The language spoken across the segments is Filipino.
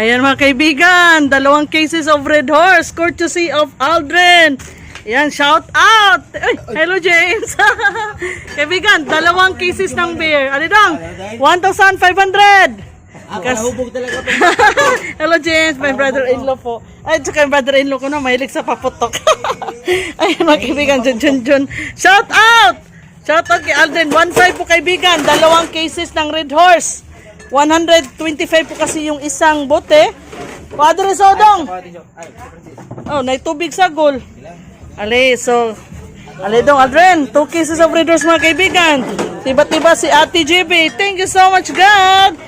Ayan mga kaibigan, dalawang cases of Red Horse, courtesy of Aldrin. Ayan, shout out! Ay, hello James! kaibigan, dalawang cases ng beer. Ano dong? 1,500! Ako nahubog talaga to. Hello James, my brother-in-law po. Ay, tsaka yung brother-in-law ko na, mahilig sa paputok. Ayun mga kaibigan, Jun Jun Jun. Shout out! Shout out kay Alden. 1.5 po kaibigan, dalawang cases ng Red Horse. 125 po kasi yung isang bote. Padre Sodong! Oh, na tubig sa goal. Ali, so, ali dong, Aldrin, two cases of Red Horse mga kaibigan. Tiba-tiba si Ate JB. Thank you so much, God.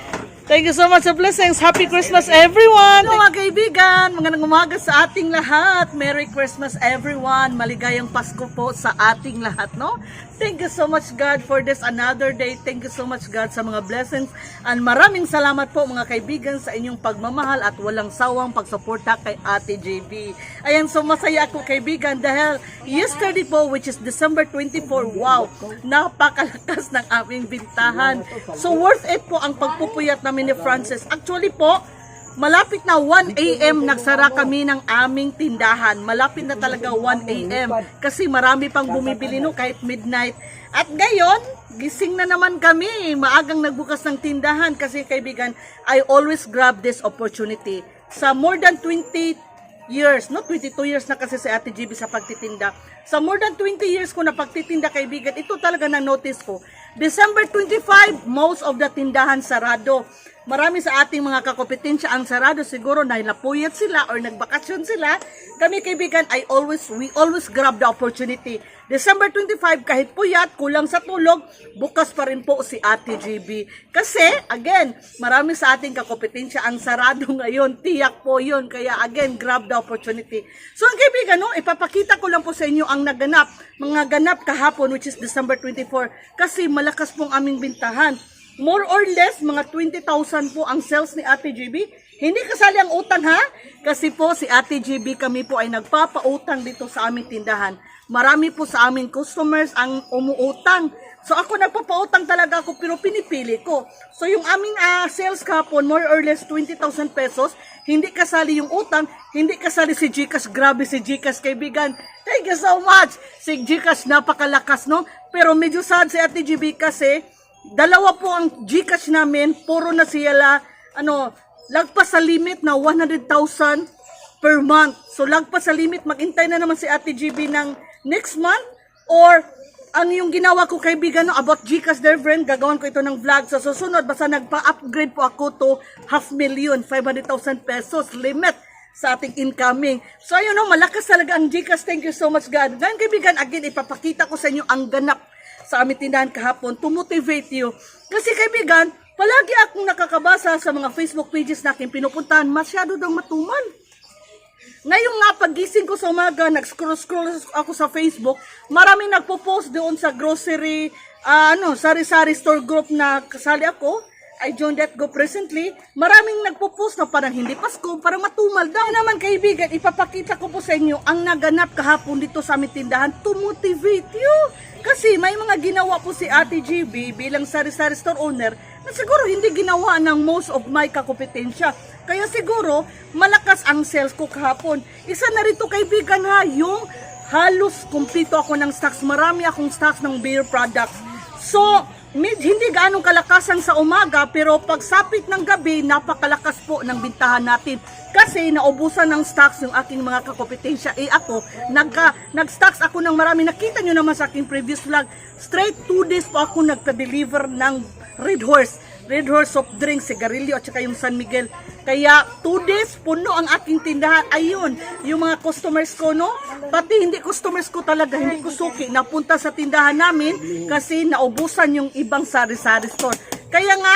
Thank you so much sa blessings. Happy Christmas, everyone. Hello, mga kaibigan. Magandang umaga sa ating lahat. Merry Christmas, everyone. Maligayang Pasko po sa ating lahat, no? Thank you so much, God, for this another day. Thank you so much, God, sa mga blessings. And maraming salamat po, mga kaibigan, sa inyong pagmamahal at walang sawang pagsuporta kay Ate JB. Ayan, so masaya ako, kaibigan, dahil yesterday po, which is December 24, wow, napakalakas ng aming bintahan. So worth it po ang pagpupuyat namin ni Francis. Actually po, Malapit na 1 a.m. nagsara kami ng aming tindahan. Malapit na talaga 1 a.m. Kasi marami pang bumibili no kahit midnight. At ngayon, gising na naman kami. Maagang nagbukas ng tindahan kasi kaibigan, I always grab this opportunity. Sa more than 20 years, no? 22 years na kasi si Ate GB sa pagtitinda. Sa more than 20 years ko na pagtitinda kaibigan, ito talaga na notice ko. December 25, most of the tindahan sarado. Marami sa ating mga kakopetensya ang sarado siguro dahil napuyat sila or nagbakasyon sila. Kami kaibigan, I always, we always grab the opportunity. December 25, kahit puyat, kulang sa tulog, bukas pa rin po si Ate GB. Kasi, again, marami sa ating kakopetensya ang sarado ngayon. Tiyak po yun. Kaya, again, grab the opportunity. So, ang kaibigan, no, ipapakita ko lang po sa inyo ang naganap. Mga ganap kahapon, which is December 24. Kasi malakas pong aming bintahan. More or less, mga 20,000 po ang sales ni Ate GB. Hindi kasali ang utang ha? Kasi po si Ate GB kami po ay nagpapautang dito sa aming tindahan. Marami po sa aming customers ang umuutang. So ako nagpapautang talaga ako pero pinipili ko. So yung aming ah, sales kahapon, more or less 20,000 pesos. Hindi kasali yung utang, hindi kasali si Gcash. Grabe si Gcash kaibigan. Thank you so much. Si Gcash napakalakas no. Pero medyo sad si Ate GB kasi Dalawa po ang Gcash namin, puro na sila, ano, lagpas sa limit na 100,000 per month. So, lagpas sa limit, magintay na naman si Ate GB ng next month or ang yung ginawa ko kaibigan no, about Gcash their friend, gagawin ko ito ng vlog. Sa susunod, basta nagpa-upgrade po ako to half million, 500,000 pesos limit sa ating incoming. So ayun no, malakas talaga ang Gcash. Thank you so much God. Ngayon kaibigan, again, ipapakita ko sa inyo ang ganap sa aming tindahan kahapon to motivate you. Kasi kaibigan, palagi akong nakakabasa sa mga Facebook pages na aking pinupuntahan, masyado daw matumal. Ngayon nga, pagising ko sa umaga, nag-scroll-scroll ako sa Facebook, maraming nagpo-post doon sa grocery, ah, ano, sari-sari store group na kasali ako. I joined that group recently. Maraming nagpo-post na parang hindi Pasko, parang matumal daw. Kaya naman kaibigan, ipapakita ko po sa inyo ang naganap kahapon dito sa aming tindahan to motivate you. Kasi may mga ginawa po si Ate GB bilang sari-sari store owner na siguro hindi ginawa ng most of my kakompetensya. Kaya siguro malakas ang sales ko kahapon. Isa na rito kaibigan ha, yung halos kumpleto ako ng stocks. Marami akong stocks ng beer products. So, mid, hindi gaanong kalakasan sa umaga pero pagsapit ng gabi, napakalakas po ng bintahan natin. Kasi naubusan ng stocks yung aking mga kakompetensya. Eh ako, nag-stocks ako ng marami. Nakita nyo naman sa aking previous vlog. Straight 2 days po ako nagpa-deliver ng Red Horse. Red Horse soft drink, sigarilyo at saka yung San Miguel. Kaya 2 days puno ang aking tindahan. Ayun, yung mga customers ko, no? Pati hindi customers ko talaga, hindi ko suki. Napunta sa tindahan namin kasi naubusan yung ibang sari-sari store. Kaya nga,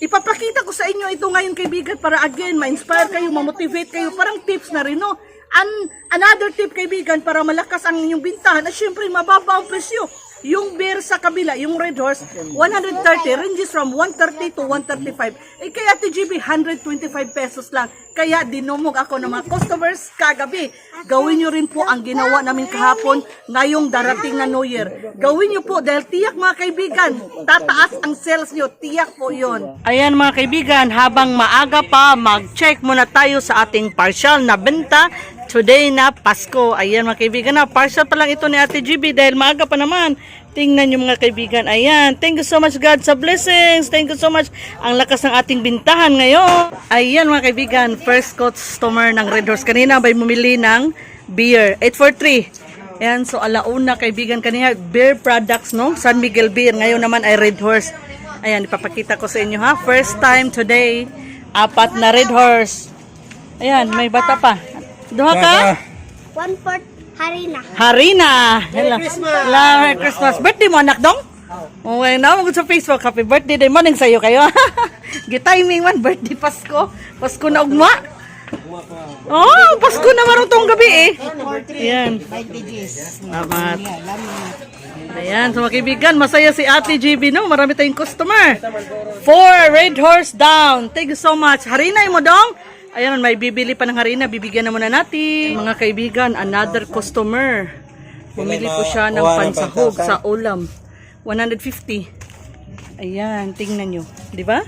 ipapakita ko sa inyo ito ngayon kaibigan para again, ma-inspire kayo, ma-motivate kayo. Parang tips na rin, no? An another tip kaibigan para malakas ang inyong bintahan at syempre mababa ang presyo. Yung beer sa kabila, yung red horse, 130, ranges from 130 to 135. Eh kaya TGB, 125 pesos lang. Kaya dinumog ako ng mga customers kagabi. Gawin nyo rin po ang ginawa namin kahapon ngayong darating na New Year. Gawin nyo po dahil tiyak mga kaibigan, tataas ang sales nyo. Tiyak po yon. Ayan mga kaibigan, habang maaga pa, mag-check muna tayo sa ating partial na benta Today na Pasko. Ayan mga kaibigan na. Partial pa lang ito ni Ate GB dahil maaga pa naman. Tingnan nyo mga kaibigan. Ayan. Thank you so much God sa blessings. Thank you so much. Ang lakas ng ating bintahan ngayon. Ayan mga kaibigan. First customer ng Red Horse. Kanina may bumili ng beer. 843. Ayan. So alauna kaibigan kanina. Beer products no. San Miguel Beer. Ngayon naman ay Red Horse. Ayan. Ipapakita ko sa inyo ha. First time today. Apat na Red Horse. Ayan. May bata pa. Duha ka? One fourth harina. Harina. Hello. Hello, Merry Christmas. Birthday mo, anak dong? Okay, na mo sa Facebook. Happy birthday day. Morning sa'yo kayo. Gitiming man, birthday Pasko. Pasko na ugma. Oh, Pasko na marong tong gabi eh. Ayan. Salamat. Ayan, so mga kaibigan, masaya si Ate GB, no? Marami tayong customer. Four Red Horse down. Thank you so much. Harinay mo, dong. Ayan, may bibili pa ng harina. Bibigyan na muna natin. Mga kaibigan, another customer. Bumili po siya ng pansahog sa ulam. 150. Ayan, tingnan nyo. Di ba?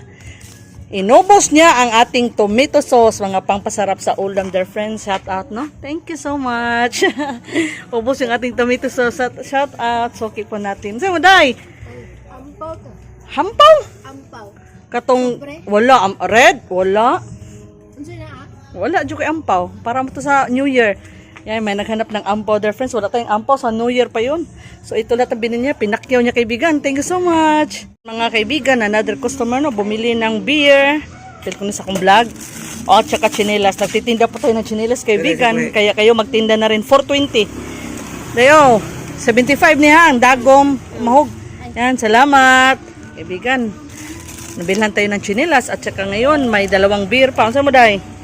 Inubos niya ang ating tomato sauce, mga pangpasarap sa ulam, dear friends. Shout out, no? Thank you so much. Ubos yung ating tomato sauce. Shout out. So, keep po natin. Saan mo, day? Ampaw to. Hampaw? Ampaw. Katong, wala. Am, red? Wala. Wala, kay ampaw. Para mo to sa New Year. Yan, may naghanap ng ampaw, dear friends. Wala tayong ampaw sa New Year pa yun. So, ito lahat ang binili niya. Pinakyaw niya kaibigan. Thank you so much. Mga kaibigan, another customer, no, bumili ng beer. Pil ko na sa akong vlog. O, at saka chinelas. Nagtitinda pa tayo ng chinelas, kaibigan. Kaya kayo magtinda na rin. 420. Dayo, 75 niya ang dagom. Mahog. Yan, salamat. Kaibigan, nabilhan tayo ng chinelas. At saka ngayon, may dalawang beer pa. Ang saan mo, day?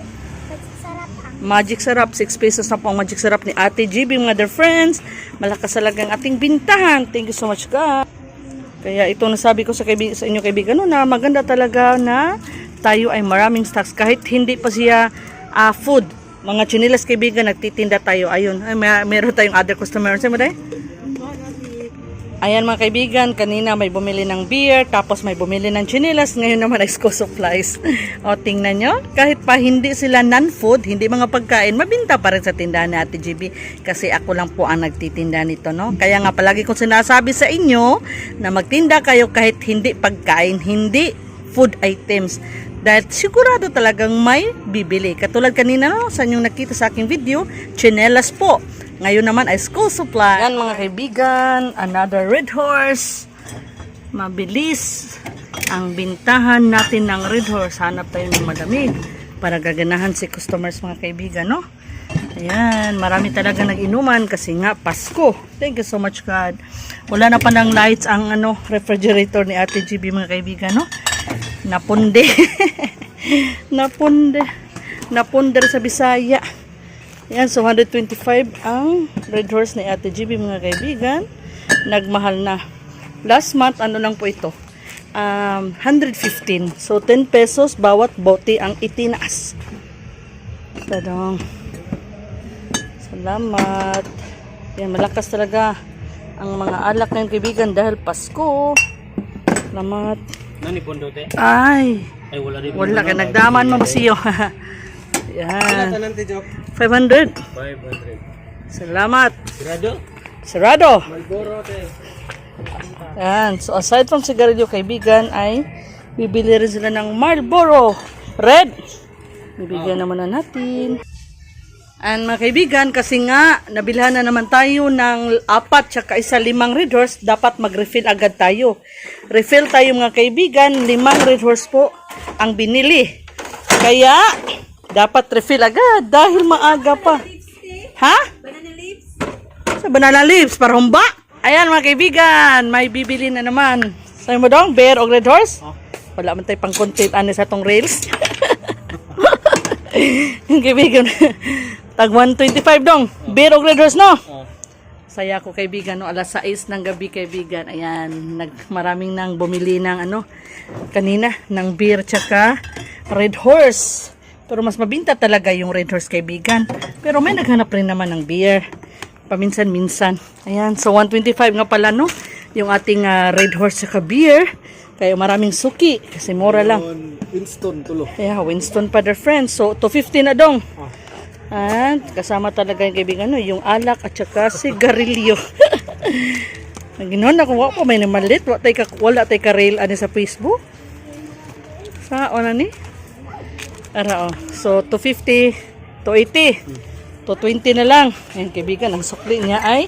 Ang Magic Sarap, 6 pesos na po ang Magic Sarap ni Ate GB, mga dear friends. Malakas talagang ating bintahan. Thank you so much, God. Kaya ito nasabi ko sa, kaibig, sa inyo kaibigan no, na maganda talaga na tayo ay maraming stocks. Kahit hindi pa siya ah, food. Mga chinilas kaibigan, nagtitinda tayo. Ayun, ay, may, meron tayong other customer. Saan mo? Ayan mga kaibigan, kanina may bumili ng beer, tapos may bumili ng chinilas, ngayon naman ay school supplies. o tingnan nyo, kahit pa hindi sila non-food, hindi mga pagkain, mabinta pa rin sa tindahan ni Ate GB. Kasi ako lang po ang nagtitinda nito, no? Kaya nga palagi kong sinasabi sa inyo na magtinda kayo kahit hindi pagkain, hindi food items. Dahil sigurado talagang may bibili. Katulad kanina, no, sa inyong nakita sa aking video, chinelas po. Ngayon naman ay school supply. Yan mga kaibigan, another red horse. Mabilis ang bintahan natin ng red horse. Hanap tayo ng madami para gaganahan si customers mga kaibigan, no? Ayan, marami talaga nag-inuman kasi nga Pasko. Thank you so much God. Wala na pa ng lights ang ano refrigerator ni Ate GB mga kaibigan, no? Napunde. Napunde. Napunde sa Bisaya. Yan, so 125 ang Red Horse ni Ate GB mga kaibigan. Nagmahal na. Last month, ano lang po ito? Um, 115. So 10 pesos bawat bote ang itinaas. Tadong. Salamat. Yan, malakas talaga ang mga alak ngayon kaibigan dahil Pasko. Salamat. Nani pondo te? Ay, Ay wala rin. wala ka nagdaman mo basiyo. Yan. Tanan te joke. 500. 500. Salamat. Grado? Sarado. Malboro te. Yan. So aside from sigarilyo kaibigan ay bibili rin sila ng Marlboro Red. Bibigyan naman na natin. And mga kaibigan, kasi nga, nabilhan na naman tayo ng apat tsaka isa limang red horse, dapat mag-refill agad tayo. Refill tayo mga kaibigan, limang red horse po ang binili. Kaya, dapat refill agad dahil maaga pa. Ha? Sa banana leaves, para humba. Ayan mga kaibigan, may bibili na naman. Sabi mo dong, bear o red horse? Wala man tayo pang content ano sa tong rails. Yung kaibigan, tag 125 dong. Bear o red horse no? Oh. Saya ko kaibigan, no? alas 6 ng gabi kaibigan. Ayan, nag, maraming nang bumili ng ano, kanina, ng beer tsaka Red Horse. Pero mas mabinta talaga yung Red Horse kaibigan. Pero may naghanap rin naman ng beer. Paminsan-minsan. Ayan, so 125 nga pala no, yung ating ah, Red Horse tsaka beer. Kaya maraming suki, kasi mura lang. Winston, tulo. Yeah, Winston pa their friends. So, 250 na dong. At kasama talaga yung kaibigan no, yung alak at saka sigarilyo. Ginoon ako, wa pa may namalit. Wa tay ka, wala tay ka rail ano sa Facebook. Sa, ano ni? Ara, oh. So, 250, 280, 220 na lang. Ayan, kaibigan, ang sukli niya ay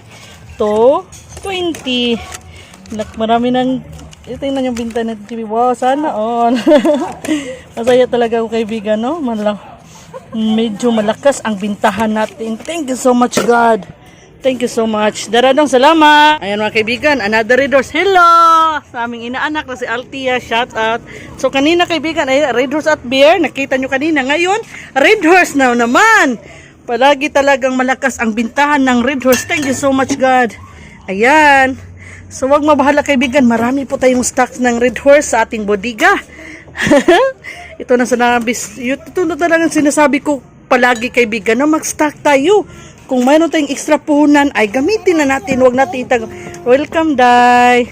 220. Nak, marami ng ito tingnan yung binta ng TV. Wow, sana all. Masaya talaga ako kaibigan, no? Malang, medyo malakas ang bintahan natin. Thank you so much, God. Thank you so much. Daradong salamat. Ayan mga kaibigan, another readers. Hello! Sa aming inaanak na si Altia, shout out. So kanina kaibigan, ay Red Horse at Beer. Nakita nyo kanina. Ngayon, Red Horse na naman. Palagi talagang malakas ang bintahan ng Red Horse. Thank you so much, God. Ayan. So wag mabahala kaibigan, marami po tayong stocks ng Red Horse sa ating bodega. ito na sa nabis. Ito na talagang sinasabi ko palagi kaibigan na mag-stock tayo. Kung mayroon tayong extra puhunan, ay gamitin na natin. Huwag natin itag... Welcome, Day.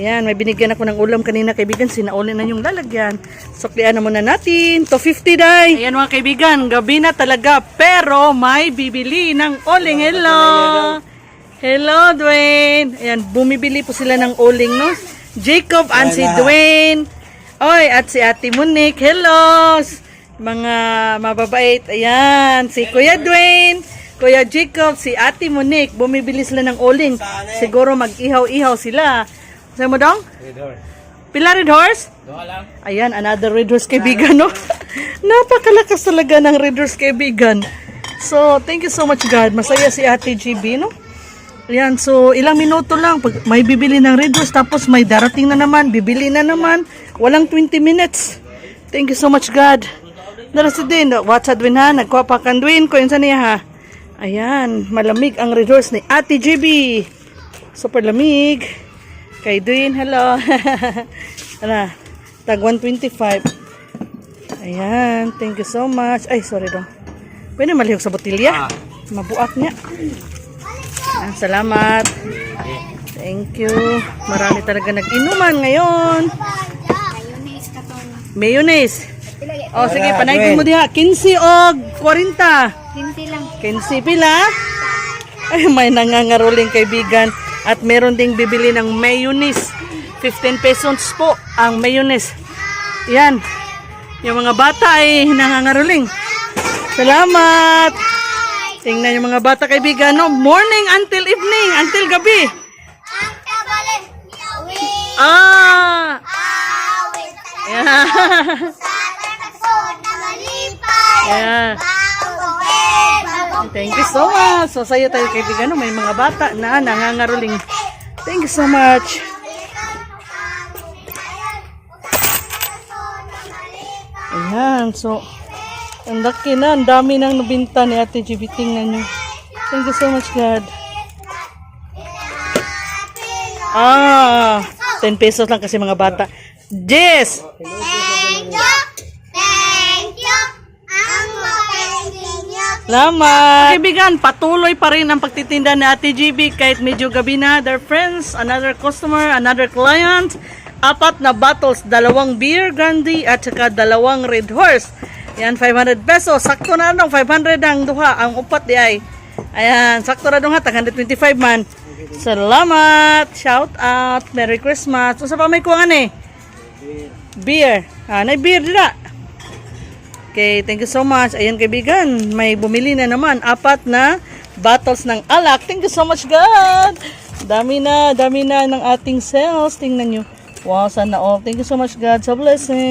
Ayan, may binigyan ako ng ulam kanina kaibigan. Sinauli na yung lalagyan. Suklian na muna natin. To 50, Day. Ayan mga kaibigan, gabi na talaga. Pero may bibili ng uling. Hello. Hello, Dwayne. Ayan, bumibili po sila ng uling, no? Jacob and si Dwayne. Oy, at si Ate Monique. Hello. Mga mababait. Ayan, si Kuya Dwayne. Kuya Jacob, si Ate Monique. Bumibili sila ng uling. Siguro mag-ihaw-ihaw sila. Saan mo dong? Pila red horse? Doha lang. Ayan, another Red Horse kaibigan, no? Napakalakas talaga ng Red Horse kaibigan. So, thank you so much, God. Masaya si Ate GB, no? Ayan, so ilang minuto lang. Pag may bibili ng Red Horse, tapos may darating na naman, bibili na naman. Walang 20 minutes. Thank you so much, God. Narasi din, what's up, Dwin, ha? Nagkuha pa kan Dwin, ko yun sa niya, ha? Ayan, malamig ang Red Horse ni Ate GB. Super lamig. Kay Dwayne, hello. Ano, tag 125. Ayan, thank you so much. Ay, sorry dong. Pwede malihog sa botilya? Mabuak niya. Ah, salamat. Thank you. Marami talaga nag-inuman ngayon. Mayonnaise ka to. Mayonnaise. O, sige, panay mo diha. 15 o 40. Hindi lang. 15 pila. Ay, may nangangaroling kaibigan. At meron ding bibili ng mayonnaise. 15 pesos po ang mayonnaise. Yan. Yung mga bata ay nangangaroling. Salamat! Tingnan yung mga bata kaibigan, no? Morning until evening, until gabi. Ah! Yeah. Yeah. Thank you so much. So, sa'yo tayo kaibigan? May mga bata na nangangaroling. Thank you so much. Ayan, so, ang laki na, ang dami nang nabinta ni Ate GB. Tingnan nyo. Thank you so much, God. Ah, 10 pesos lang kasi mga bata. Yes! Thank you. Thank you. Ang magaling niyo. Salamat! Kaibigan, patuloy pa rin ang pagtitinda ni Ate GB kahit medyo gabi na. Their friends, another customer, another client. Apat na bottles, dalawang beer brandy at saka dalawang red horse. Yan, 500 pesos. Sakto na nung 500 ang duha. Ang upat di ay. Ayan, sakto na nung hatag, 125 man. Salamat! Shout out! Merry Christmas! Usa pa may kuwangan eh? Beer. Ah, na beer dira. Okay, thank you so much. Ayan kaibigan, may bumili na naman. Apat na bottles ng alak. Thank you so much, God. Dami na, dami na ng ating sales. Tingnan nyo. Wow, sana all. Thank you so much, God. So blessing.